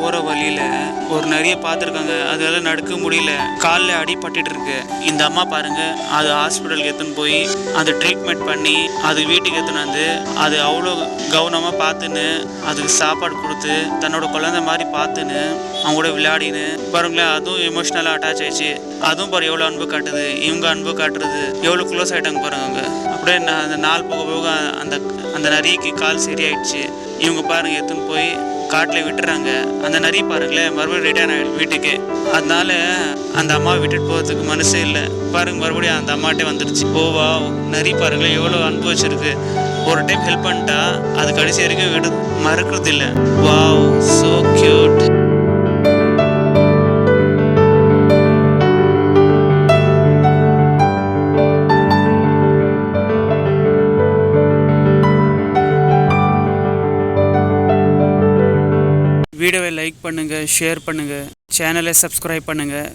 போகிற வழியில் ஒரு நிறைய பார்த்துருக்காங்க. அதெல்லாம் நடக்க முடியல. காலில் அடிபட்டுட்டு இருக்கு. இந்த அம்மா பாருங்க அது ஹாஸ்பிட்டலுக்கு எடுத்துன்னு போய் அது ட்ரீட்மெண்ட் பண்ணி அது வீட்டுக்கு எடுத்துன்னு வந்து அது அவ்வளோ கவனமாக பார்த்துன்னு அதுக்கு சாப்பாடு கொடுத்து தன்னோட குழந்தை மாதிரி பார்த்துன்னு அவங்க கூட விளையாடின்னு பாருங்களேன் அதுவும் எமோஷ்னலாக அட்டாச் ஆயிடுச்சு. அதுவும் பாரு எவ்வளோ அன்பு காட்டுது. இவங்க அன்பு காட்டுறது. எவ்வளோ க்ளோஸ் ஆகிட்டாங்க பாருங்க அப்படியே நான் அந்த நாள் போக போக அந்த அந்த நரிக்கு கால் சரியாயிடுச்சு. இவங்க பாருங்க எடுத்துன்னு போய் காட்டில் விட்டுறாங்க. அந்த நரி பாருங்களேன் மறுபடியும் ரிட்டர்ன் ஆகிடும் வீட்டுக்கு. அதனால அந்த அம்மா விட்டுட்டு போகிறதுக்கு மனசே இல்லை. பாருங்க மறுபடியும் அந்த அம்மாட்டே வந்துடுச்சு. போவா நரி பாருங்களேன் எவ்வளோ அனுபவிச்சிருக்கு. ஒரு டைம் ஹெல்ப் பண்ணிட்டா அது கடைசி வரைக்கும் விடு மறக்கிறது இல்லை வாவ் ஸோ க்யூட் வீடியோவை லைக் பண்ணுங்கள் ஷேர் பண்ணுங்கள் சேனலை சப்ஸ்கிரைப் பண்ணுங்கள்